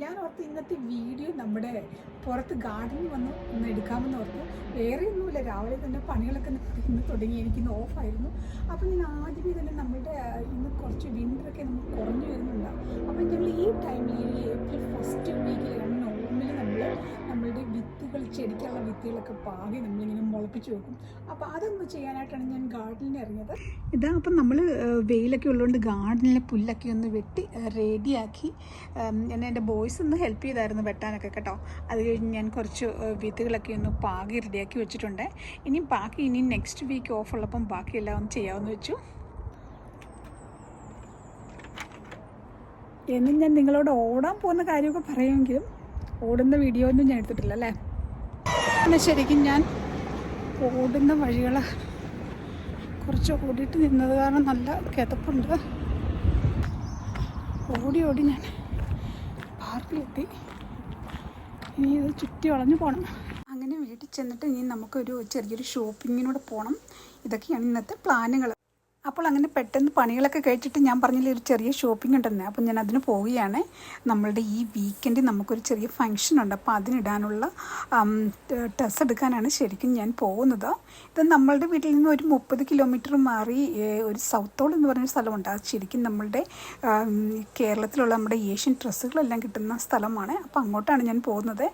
ഞാൻ ഓർത്ത് ഇന്നത്തെ വീഡിയോ നമ്മുടെ പുറത്ത് ഗാർഡനിൽ വന്ന് ഒന്ന് എടുക്കാമെന്ന് ഓർത്തു. വേറെ ഒന്നുമില്ല. രാവിലെ തന്നെ പണികളൊക്കെ ഇന്ന് തുടങ്ങി. എനിക്കിന്ന് ഓഫായിരുന്നു അപ്പോൾ ഞാൻ ആദ്യമേ തന്നെ നമ്മുടെ ഇന്ന് കുറച്ച് വിന്ററൊക്കെ നമുക്ക് കുറഞ്ഞു വരുന്നുണ്ടാവും വിത്തുകൾ ചെടിക്കുള്ള വിത്തുകളൊക്കെ പാകി നമ്മളിങ്ങനെ മുളപ്പിച്ച് വെക്കും. അപ്പോൾ അതൊന്ന് ചെയ്യാനായിട്ടാണ് ഞാൻ ഗാർഡനിൽ ഇറങ്ങിയത്. ഇതാ അപ്പം നമ്മൾ വെയിലൊക്കെ ഉള്ളതുകൊണ്ട് ഗാർഡനിലെ പുല്ലൊക്കെ ഒന്ന് വെട്ടി റെഡിയാക്കി എന്നെ എന്റെ ബോയ്സ് ഒന്ന് ഹെൽപ്പ് ചെയ്തായിരുന്നു വെട്ടാനൊക്കെ കേട്ടോ. അത് കഴിഞ്ഞ് ഞാൻ കുറച്ച് വിത്തുകളൊക്കെ ഒന്ന് പാകി റെഡിയാക്കി വെച്ചിട്ടുണ്ട്. ഇനി ബാക്കി ഇനി നെക്സ്റ്റ് വീക്ക് ഓഫ് ഉള്ളപ്പം ബാക്കിയെല്ലാം ഒന്ന് ചെയ്യാമെന്ന് വെച്ചു. എന്നും ഞാൻ നിങ്ങളോട് ഓടാൻ പോകുന്ന കാര്യമൊക്കെ പറയുമെങ്കിലും ഓടുന്ന വീഡിയോ ഒന്നും ഞാൻ എടുത്തിട്ടില്ല അല്ലേ? പിന്നെ ശരിക്കും ഞാൻ ഓടുന്ന വഴികൾ കുറച്ച് ഓടിയിട്ട് നിന്നത് കാരണം നല്ല കിതപ്പുണ്ട്. ഓടി ഓടി ഞാൻ പാർക്കിലെത്തി. ഇനി ഇത് ചുറ്റി വളഞ്ഞു പോകണം അങ്ങനെ വീട്ടിൽ ചെന്നിട്ട് ഇനി നമുക്കൊരു ചെറിയൊരു ഷോപ്പിങ്ങിനോട് പോകണം ഇതൊക്കെയാണ് ഇന്നത്തെ പ്ലാനുകൾ അപ്പോൾ അങ്ങനെ പെട്ടെന്ന് പണികളൊക്കെ കഴിച്ചിട്ട് ഞാൻ പറഞ്ഞില്ല ഒരു ചെറിയ ഷോപ്പിംഗ് ഉണ്ടെന്ന്. അപ്പോൾ ഞാൻ അതിന് പോവുകയാണ്. നമ്മളുടെ ഈ വീക്കെൻഡിൽ നമുക്കൊരു ചെറിയ ഫംഗ്ഷൻ ഉണ്ട്. അപ്പോൾ അതിനിടാനുള്ള ഡ്രസ്സ് എടുക്കാനാണ് ശരിക്കും ഞാൻ പോകുന്നത്. ഇത് നമ്മളുടെ വീട്ടിൽ നിന്ന് ഒരു മുപ്പത് കിലോമീറ്റർ മാറി ഒരു സൗത്തോൾ എന്ന് പറഞ്ഞൊരു സ്ഥലമുണ്ട്. അത് ശരിക്കും നമ്മളുടെ കേരളത്തിലുള്ള നമ്മുടെ ഏഷ്യൻ ഡ്രസ്സുകളെല്ലാം കിട്ടുന്ന സ്ഥലമാണ്. അപ്പോൾ അങ്ങോട്ടാണ് ഞാൻ പോകുന്നത്.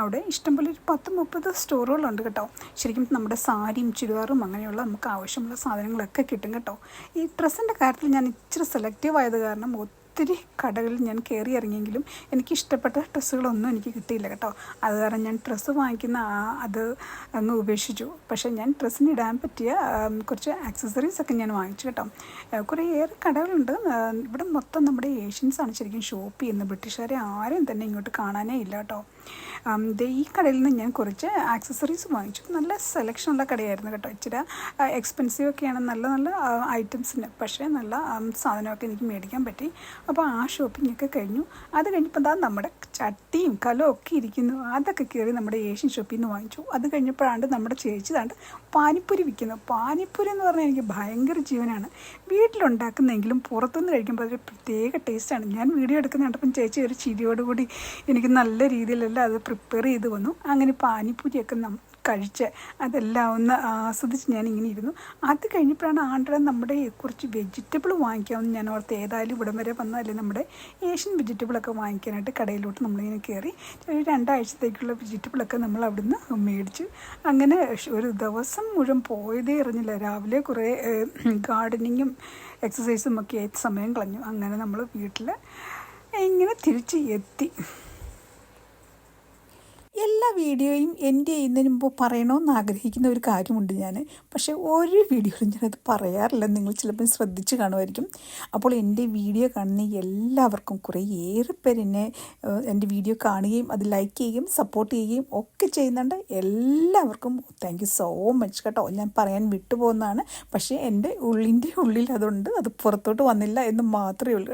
അവിടെ ഇഷ്ടംപോലെ ഒരു പത്ത് മുപ്പത് സ്റ്റോറുകളുണ്ട് കേട്ടോ. ശരിക്കും നമ്മുടെ സാരിയും ചുരിദാറും അങ്ങനെയുള്ള നമുക്ക് ആവശ്യമുള്ള സാധനങ്ങളൊക്കെ കിട്ടും കേട്ടോ. ഈ ഡ്രസ്സിന്റെ കാര്യത്തിൽ ഞാൻ ഇച്ചിരി സെലക്റ്റീവ് ആയത് കാരണം ഒത്തിരി കടകളിൽ ഞാൻ കയറി ഇറങ്ങിയെങ്കിലും എനിക്ക് ഇഷ്ടപ്പെട്ട ഡ്രസ്സുകളൊന്നും എനിക്ക് കിട്ടിയില്ല കേട്ടോ. അത് കാരണം ഞാൻ ഡ്രസ്സ് വാങ്ങിക്കുന്ന ആ അത് അങ്ങ് ഉപേക്ഷിച്ചു. പക്ഷേ ഞാൻ ഡ്രസ്സിന് ഇടാൻ പറ്റിയ കുറച്ച് ആക്സസറീസ് ഒക്കെ ഞാൻ വാങ്ങിച്ചു കേട്ടോ. കുറേ ഏറെ കടകളുണ്ട്. ഇവിടെ മൊത്തം നമ്മുടെ ഏഷ്യൻസ് ആണ് ശരിക്കും ഷോപ്പ് ചെയ്യുന്നത്. ബ്രിട്ടീഷുകാരെ ആരും തന്നെ ഇങ്ങോട്ട് കാണാനേ ഇല്ല കേട്ടോ. ഈ കടയിൽ നിന്ന് ഞാൻ കുറച്ച് ആക്സസറീസ് വാങ്ങിച്ചു. നല്ല സെലക്ഷൻ ഉള്ള കടയായിരുന്നു കേട്ടോ. ഇച്ചിരി എക്സ്പെൻസീവ് ഒക്കെയാണ്. നല്ല നല്ല ഐറ്റംസിന് പക്ഷേ നല്ല സാധനമൊക്കെ എനിക്ക് മേടിക്കാൻ പറ്റി. അപ്പോൾ ആ ഷോപ്പിംഗ് ഒക്കെ കഴിഞ്ഞു. അത് കഴിഞ്ഞപ്പോൾ ദാ നമ്മുടെ ചട്ടിയും കലവും ഒക്കെ ഇരിക്കുന്നു. അതൊക്കെ കയറി നമ്മുടെ ഏഷ്യൻ ഷോപ്പിൽ നിന്ന് വാങ്ങിച്ചു. അത് കഴിഞ്ഞപ്പോഴാണ്ട് നമ്മുടെ ചേച്ചി താണ്ട് പാനിപ്പൂരി വിൽക്കുന്നത്. പാനിപ്പൂരി എന്ന് പറഞ്ഞാൽ എനിക്ക് ഭയങ്കര ജീവനാണ്. വീട്ടിലുണ്ടാക്കുന്നെങ്കിലും പുറത്തുനിന്ന് കഴിക്കുമ്പോൾ അതൊരു പ്രത്യേക ടേസ്റ്റാണ് ഞാൻ വീഡിയോ എടുക്കുന്ന കണ്ടപ്പം ചേച്ചി ഒരു ചിരിയോടുകൂടി എനിക്ക് നല്ല രീതിയിലല്ല അത് പ്രിപ്പയർ ചെയ്ത് വന്നു. അങ്ങനെ പാനിപ്പൂരിയൊക്കെ കഴിച്ച് അതെല്ലാം ഒന്ന് ആസ്വദിച്ച് ഞാൻ ഇങ്ങനെ ഇരുന്നു. അത് കഴിഞ്ഞപ്പോഴാണ് ആണ്ടെ നമ്മുടെ കുറച്ച് വെജിറ്റബിൾ വാങ്ങിക്കാമെന്ന് ഞാൻ ഓർത്ത് ഏതായാലും ഇവിടം വരെ വന്നാലേ നമ്മുടെ ഏഷ്യൻ വെജിറ്റബിളൊക്കെ വാങ്ങിക്കാനായിട്ട് കടയിലോട്ട് നമ്മളിങ്ങനെ കയറി. ഒരു രണ്ടാഴ്ചത്തേക്കുള്ള വെജിറ്റബിളൊക്കെ നമ്മൾ അവിടുന്ന് മേടിച്ചു. അങ്ങനെ ഒരു ദിവസം മുഴുവൻ പോയതേ അറിഞ്ഞില്ല. രാവിലെ കുറേ ഗാർഡനിങ്ങും എക്സസൈസും ഒക്കെ ആയിട്ട് സമയം കളഞ്ഞു. അങ്ങനെ നമ്മൾ വീട്ടിൽ ഇങ്ങനെ തിരിച്ച് എത്തി. എല്ലാ വീഡിയോയും എന്റെ ചെയ്യുന്നതിന് മുമ്പ് പറയണമെന്ന് ആഗ്രഹിക്കുന്ന ഒരു കാര്യമുണ്ട് ഞാൻ. പക്ഷേ ഒരു വീഡിയോയിലും ഞാനത് പറയാറില്ല. നിങ്ങൾ ചിലപ്പോൾ ശ്രദ്ധിച്ച് കാണുമായിരിക്കും. അപ്പോൾ എന്റെ വീഡിയോ കാണുന്ന എല്ലാവർക്കും കുറേ ഏറെ പേര് എന്നെ എന്റെ വീഡിയോ കാണുകയും അത് ലൈക്ക് ചെയ്യുകയും സപ്പോർട്ട് ചെയ്യുകയും ഒക്കെ ചെയ്യുന്നുണ്ട്. എല്ലാവർക്കും താങ്ക് സോ മച്ച് കേട്ടോ. ഞാൻ പറയാൻ വിട്ടുപോകുന്നതാണ്. പക്ഷേ എന്റെ ഉള്ളിന്റെ ഉള്ളിൽ അതുണ്ട്. അത് പുറത്തോട്ട് വന്നില്ല എന്ന് മാത്രമേ ഉള്ളൂ.